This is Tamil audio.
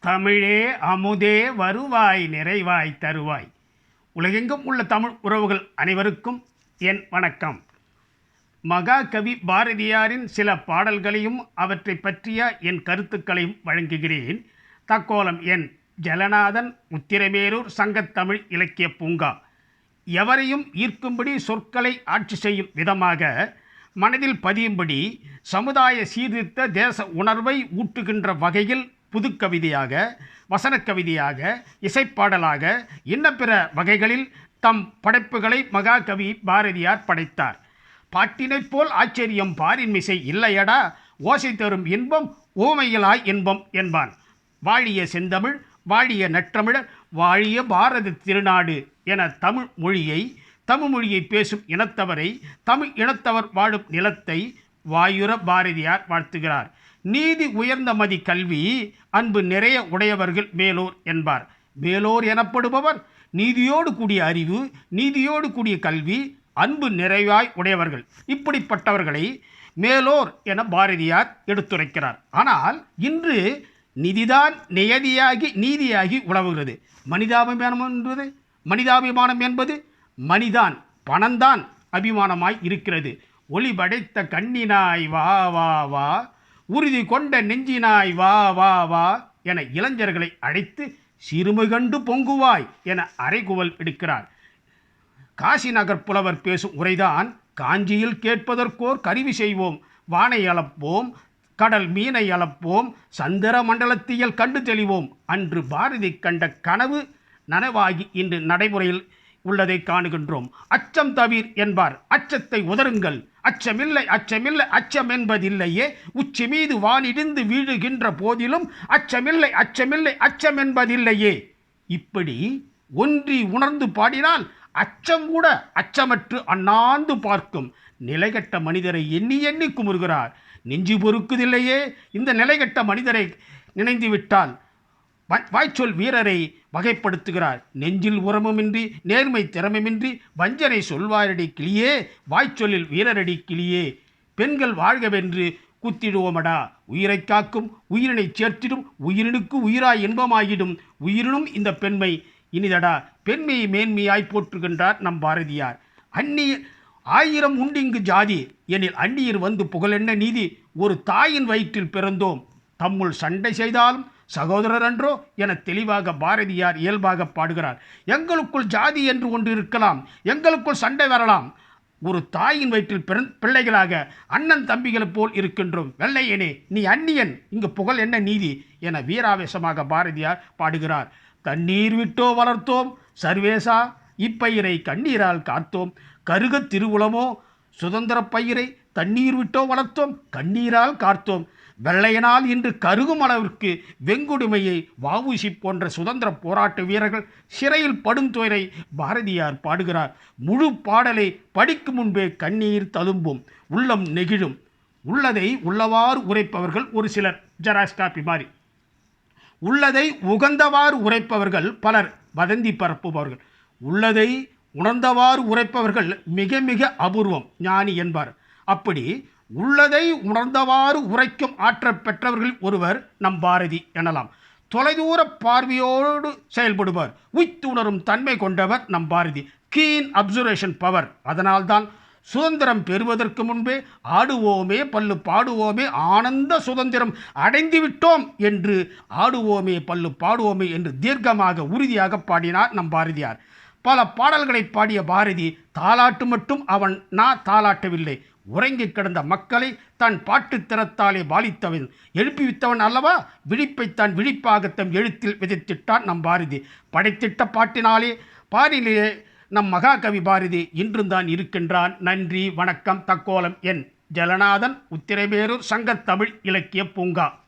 தமிழே அமுதே வருவாய் நிறைவாய் தருவாய். உலகெங்கும் உள்ள தமிழ் உறவுகள் அனைவருக்கும் என் வணக்கம். மகாகவி பாரதியாரின் சில பாடல்களையும் அவற்றை பற்றிய என் கருத்துக்களையும் வழங்குகிறேன். தக்கோலம் என் ஜலநாதன் உத்திரமேரூர் சங்கத்தமிழ் இலக்கிய பூங்கா. எவரையும் ஈர்க்கும்படி சொற்களை ஆட்சி செய்யும் விதமாக மனதில் பதியும்படி சமுதாய சீர்திருத்த தேச உணர்வை ஊட்டுகின்ற வகையில் புதுக்கவிதையாக வசனக் கவிதையாக இசைப்பாடலாக இன்ன பிற வகைகளில் தம் படைப்புகளை மகாகவி பாரதியார் படைத்தார். பாட்டினைப் போல் ஆச்சரியம் பாரின் மிசை இல்லையடா ஓசை தரும் இன்பம் ஓமையிலாய் இன்பம் என்பான். வாழிய செந்தமிழ் வாழிய நற்றமிழர் வாழிய பாரத திருநாடு என தமிழ் மொழியை தமிழ் மொழியை பேசும் இனத்தவரை தமிழ் இனத்தவர் வாழும் நிலத்தை வாயுர பாரதியார் வாழ்த்துகிறார். நீதி உயர்ந்த மதி கல்வி அன்பு நிறைய உடையவர்கள் மேலோர் என்பார். மேலோர் எனப்படுபவர் நீதியோடு கூடிய அறிவு நீதியோடு கூடிய கல்வி அன்பு நிறைவாய் உடையவர்கள். இப்படிப்பட்டவர்களை மேலோர் என பாரதியார் எடுத்துரைக்கிறார். ஆனால் இன்று நிதிதான் நியதியாகி நீதியாகி உழவுகிறது. மனிதாபிமானம் என்பது மனிதாபிமானம் என்பது மனிதான் பணம்தான் அபிமானமாய் இருக்கிறது. ஒளி படைத்த கண்ணினாய் வா வா வா உறுதி கொண்ட நெஞ்சினாய் வா வா வா என இளைஞர்களை அழைத்து சிறுமை கண்டு பொங்குவாய் என அறைகுவல் எடுக்கிறார் காசி நகர் புலவர் பேசும் உரைதான் காஞ்சியில் கேட்பதற்கோர் கருவி செய்வோம் வானை அளப்போம் கடல் மீனை அளப்போம் சந்திர மண்டலத்தியல் கண்டு தெளிவோம் அன்று பாரதி கண்ட கனவு நனவாகி இன்று நடைமுறையில் உள்ளதை காணுகின்றோம். அச்சம் தவிர் என்பார். அச்சத்தை உதருங்கள் அச்சமில்லை அச்சமில்லை அச்சம் என்பதில்லையே உச்சி மீது வானிடிந்து வீழுகின்ற போதிலும் அச்சமில்லை அச்சமில்லை அச்சம் என்பதில்லையே இப்படி ஒன்றி உணர்ந்து பாடினால் அச்சம் கூட அச்சமற்று அண்ணாந்து பார்க்கும். நிலைகட்ட மனிதரை எண்ணி எண்ணி குமுறுகிறார். நெஞ்சு பொறுக்குதில்லையே. இந்த நிலைகட்ட மனிதரை நினைந்து விட்டால் வாய்ச்சொல் வீரரை வகைப்படுத்துகிறார். நெஞ்சில் உரமுமின்றி நேர்மை திறமுமின்றி வஞ்சனை சொல்வாரடி கிளியே வாய்ச்சொல்லில் வீரரடி கிளியே. பெண்கள் வாழ்கவென்று குத்திடுவோமடா. உயிரைக் காக்கும் உயிரினை சேர்த்திடும் உயிரினுக்கு உயிராய் இன்பமாகிடும். உயிரினும் இந்த பெண்மை இனிதடா. பெண்மையை மேன்மையாய் போற்றுகின்றார் நம் பாரதியார். அந்நிய ஆயிரம் உண்டிங்கு ஜாதி. எனில் அந்நியர் வந்து புகழென்ன நீதி? ஒரு தாயின் வயிற்றில் பிறந்தோம். தம்முள் சண்டை செய்தாலும் சகோதரர் என்றோ என தெளிவாக பாரதியார் இயல்பாக பாடுகிறார். எங்களுக்குள் ஜாதி என்று ஒன்று இருக்கலாம். எங்களுக்குள் சண்டை வரலாம். ஒரு தாயின் வயிற்றில் பிறந் பிள்ளைகளாக அண்ணன் தம்பிகளைப் போல் இருக்கின்றோம். வெள்ளையனே நீ அந்நியன். இங்கு புகழ் என்ன நீதி? என வீராவேசமாக பாரதியார் பாடுகிறார். தண்ணீர் விட்டோ வளர்த்தோம். சர்வேசா இப்பயிரை கண்ணீரால் காத்தோம். கருகத் திருவுளமோ? சுதந்திரப் பயிரை தண்ணீர் விட்டோ வளர்த்தோம். கண்ணீரால் காத்தோம். வெள்ளையனால் இன்று கருகும் அளவிற்கு வெங்குடுமையை வாவுசி போன்ற சுதந்திர போராட்ட வீரர்கள் சிறையில் படும் துயரை பாரதியார் பாடுகிறார். முழு பாடலை படிக்கும் முன்பே கண்ணீர் ததும்பும் உள்ளம் நெகிழும். உள்ளதை உள்ளவாறு உரைப்பவர்கள் ஒரு சிலர். ஜெராஸ்காப்பி மாதிரி உள்ளதை உகந்தவாறு உரைப்பவர்கள் பலர். வதந்தி பரப்புபவர்கள். உள்ளதை உணர்ந்தவாறு உரைப்பவர்கள் மிக மிக அபூர்வம் ஞானி என்பார். அப்படி உள்ளதை உணர்ந்தவாறு உரைக்கும் ஆற்றல் பெற்றவர்கள் ஒருவர் நம் பாரதி எனலாம். தொலைதூர பார்வையோடு செயல்படுவர் உய்த்துணரும் தன்மை கொண்டவர் நம் பாரதி. கீன் அப்சர்வேஷன் பவர் அதனால்தான் சுதந்திரம் பெறுவதற்கு முன்பே ஆடுவோமே பல்லு பாடுவோமே ஆனந்த சுதந்திரம் அடைந்து விட்டோம் என்று ஆடுவோமே பல்லு பாடுவோமே என்று தீர்க்கமாக உறுதியாக பாடினார் நம் பாரதியார். பல பாடல்களை பாடிய பாரதி தாலாட்டு மட்டும் அவன் நான் தாலாட்டவில்லை. உறங்கி கிடந்த மக்களை தன் பாட்டுத் திறத்தாலே பாலித்தவன். எழுப்பிவித்தவன் அல்லவா? விழிப்பை தன் விழிப்பாக தம் எழுத்தில் விதைத்திட்டான் நம் பாரதி. படைத்திட்ட பாட்டினாலே பாரிலே நம் மகாகவி பாரதி இன்றும் தான் இருக்கின்றான். நன்றி வணக்கம் தக்கோலம். என் ஜலநாதன் உத்திரமேரூர் சங்கத்தமிழ் இலக்கிய பூங்கா.